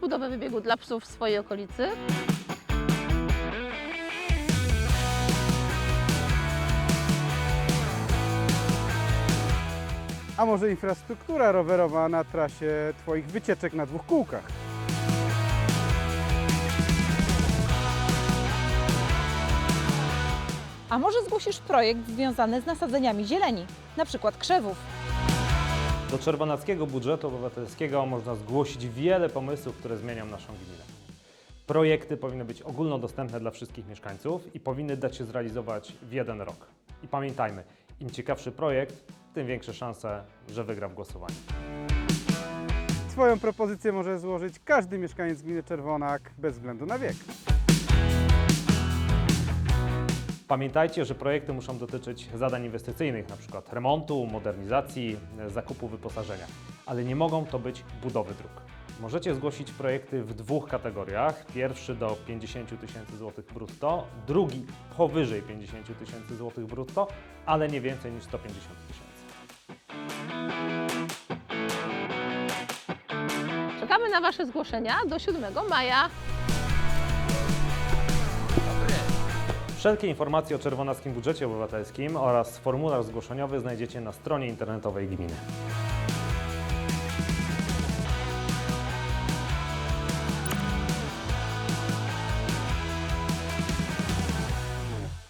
budowę wybiegu dla psów w swojej okolicy. A może infrastruktura rowerowa na trasie Twoich wycieczek na dwóch kółkach? A może zgłosisz projekt związany z nasadzeniami zieleni, na przykład krzewów? Do czerwonackiego budżetu obywatelskiego można zgłosić wiele pomysłów, które zmienią naszą gminę. Projekty powinny być ogólnodostępne dla wszystkich mieszkańców i powinny dać się zrealizować w jeden rok. I pamiętajmy, im ciekawszy projekt, tym większe szanse, że wygra w głosowaniu. Swoją propozycję może złożyć każdy mieszkaniec gminy Czerwonak bez względu na wiek. Pamiętajcie, że projekty muszą dotyczyć zadań inwestycyjnych, np. remontu, modernizacji, e, zakupu wyposażenia, ale nie mogą to być budowy dróg. Możecie zgłosić projekty w dwóch kategoriach. Pierwszy do 50 tysięcy złotych brutto, drugi powyżej 50 tysięcy złotych brutto, ale nie więcej niż 150 tysięcy. Czekamy na Wasze zgłoszenia do 7 maja. Wszelkie informacje o czerwonackim budżecie obywatelskim oraz formularz zgłoszeniowy znajdziecie na stronie internetowej gminy.